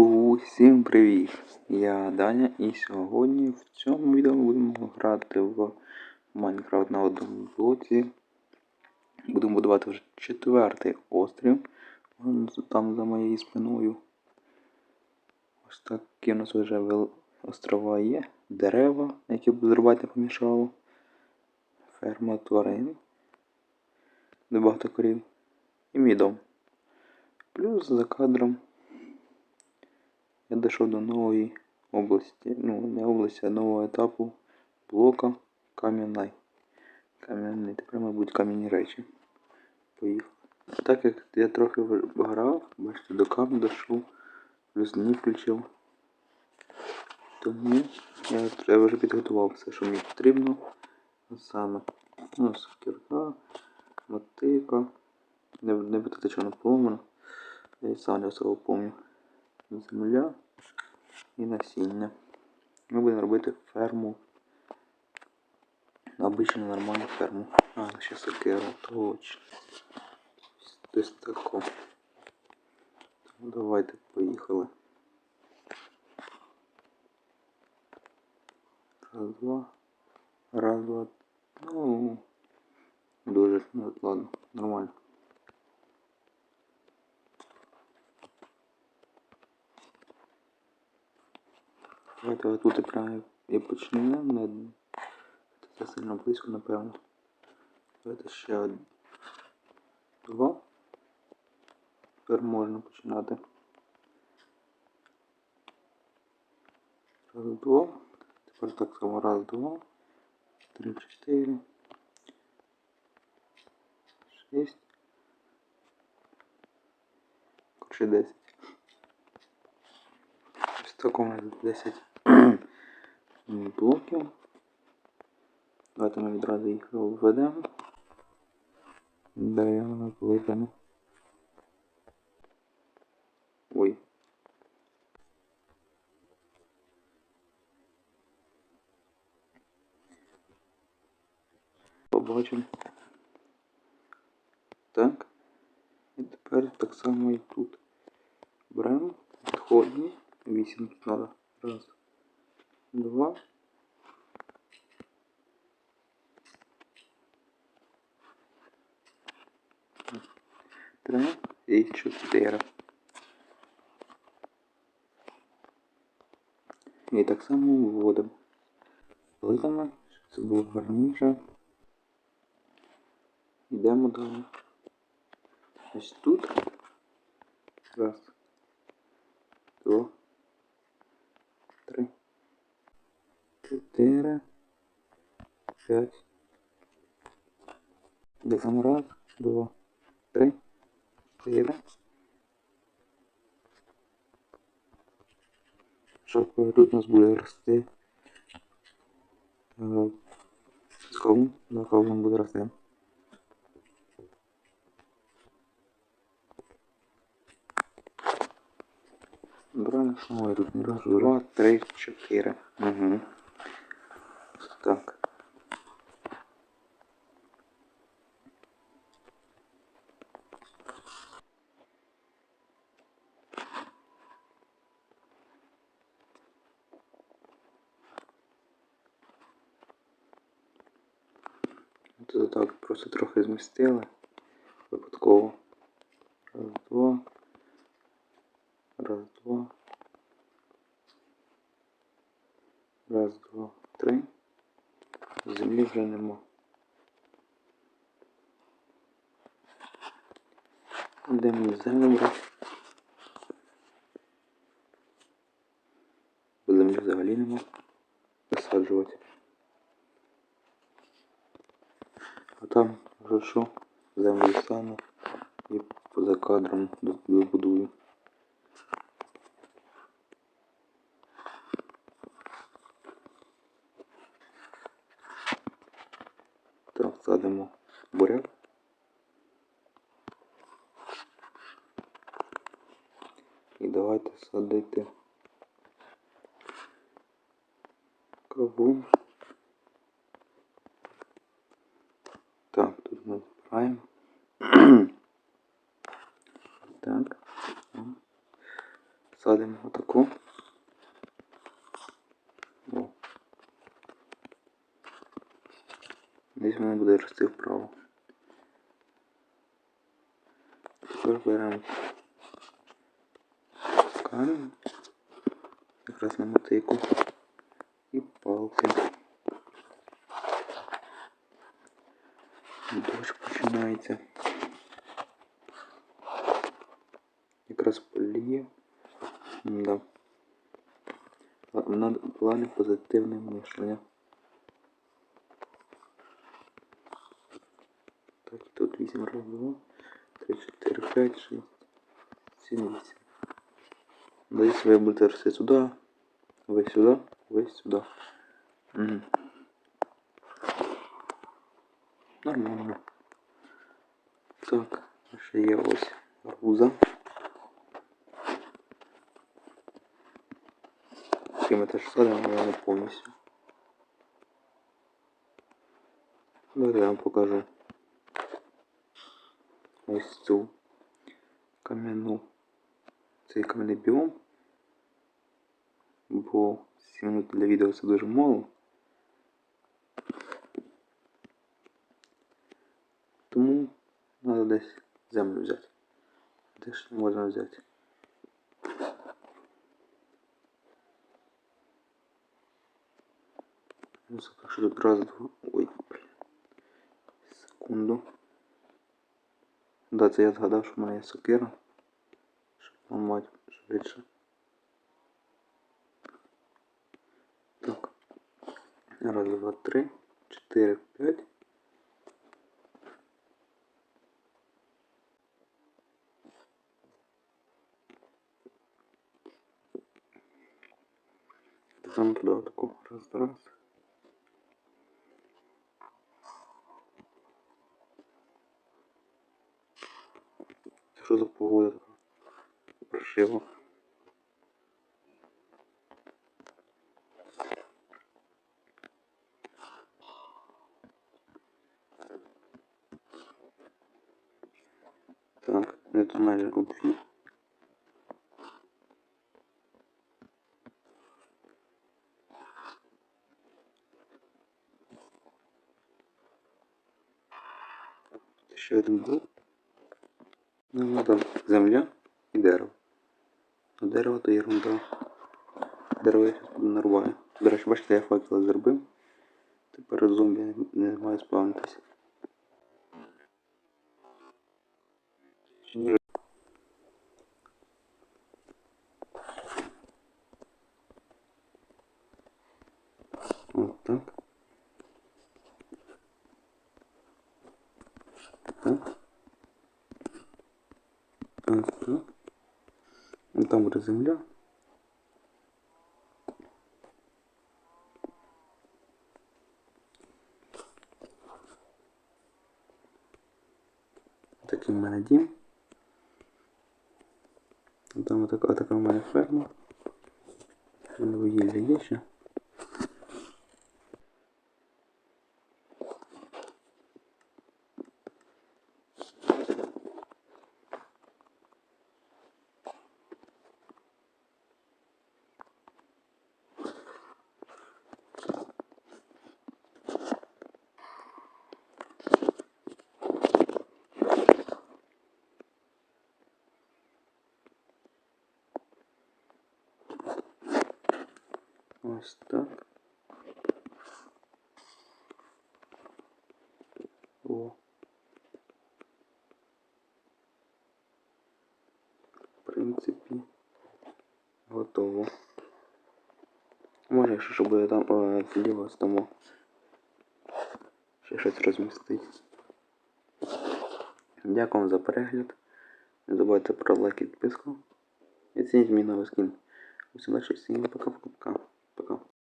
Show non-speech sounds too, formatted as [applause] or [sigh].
Усім привіт! Я Даня і сьогодні в цьому відео будемо грати в Майнкрафт на одному блоці. Будемо будувати вже четвертий острів. Там за моєю спиною. Ось такі у нас вже острова є. Дерева, які б зрубати помішало. Ферма тварин. Де багато корів. І мій дом. Плюс за кадром я дійшов до нової області. Ну, не області, а нового етапу блока Кам'янай. Кам'яний, тепер, мабуть, кам'яні речі. Поїхав. Так як я трохи грав, бачите, до кам дійшов, плюс не включив. Тому я, я вже підготував все, що мені потрібно. Саме ну, сокірка, мотика. Не, не питати, що вона поломана. Я сам не особо пам'ятаю. Земля і насіння. Ми будемо робити ферму. Обичну нормальну ферму. А, ще сокиру, точно. Десь тако. Тому давайте поїхали. Раз, два. Раз, два. Ну. Дуже, ну, ладно, нормально. Давайте отут і прямо і почнемо. Не... Це сильно близько, напевно. Давайте ще два. Тепер можна починати. Раз, два. Тепер так само раз, два. Три, чотири. Шість. Короче, десять. Ось так у 10 блоків. Давайте ми відразу їх введемо. Даємо великими. Ой. Побачимо. Так. І тепер так само і тут. Беремо відходні. Вісім тут треба. Раз. Два. Три і чотири. І так само вводимо. Плитами, щоб це було гарніше. Йдемо далі. Ось тут. Раз. Два. 4, 5. Де там раз, два, три, чотири. Шапка тут у нас буде рости. Е, Сховом, на кавом буде рости. Брали, ну, я тут не раз, два, три, чотири. Угу. Так. Тут так просто трохи змістили. Випадково. Раз, два. Раз, два. Раз, два, три. Землі вже нема. Де мені землю брати? Бо землі взагалі нема. Висаджувати. А там вже що? Землю стану і поза кадром добудую. Так, садимо буряк. І давайте садити кавун. Так, тут ми збираємо. [clears throat] так. посадимо отаку. О. Десь воно буде рости вправо. Тепер беремо камінь, якраз на мотику і палки. Дощ починається. Якраз поліє. Да. Надо плани позитивне мишлення. Так, тут 8 раз, 2, 3, 4, 5, 6, 7, 8. Десь ви будете рости сюди, ви сюди, ви сюди. Угу. Нормально. Так, ще є ось арбуза. Чи ми теж садимо, але не повністю. Давайте я вам покажу ось цю кам'яну. Цей кам'яний біом. Бо 7 минут для відео це дуже мало. Тому треба десь землю взяти. Де ж можна взяти? Ну, запишу тут раз, два. Ой, блін. Секунду. Да, це я згадав, що в мене є сокира. Ламати швидше. Так. Раз, два, три, чотири, п'ять. Там туди таку. Раз, раз. Це що за погода така? Паршиво. Так, это майже обхід. Ще один блок. Ну, там земля і дерево. А дерево то ерунда. Дерево я зараз нарубаю. До речі, бачите, я факел зробив. Тепер зомбі не, має спавнитися. Так. Так, так. Ну, Там буде земля. Такий в мене дім. Там така, така в мене ферма. У мене вугілля є ще. Ось так. О. В принципі, готово. Може, якщо що буде там е, зліва з тому ще щось розмістити. Дякую вам за перегляд. Не забувайте про лайк і підписку. І оцініть мій новий скін. Усім лише всім пока-пока.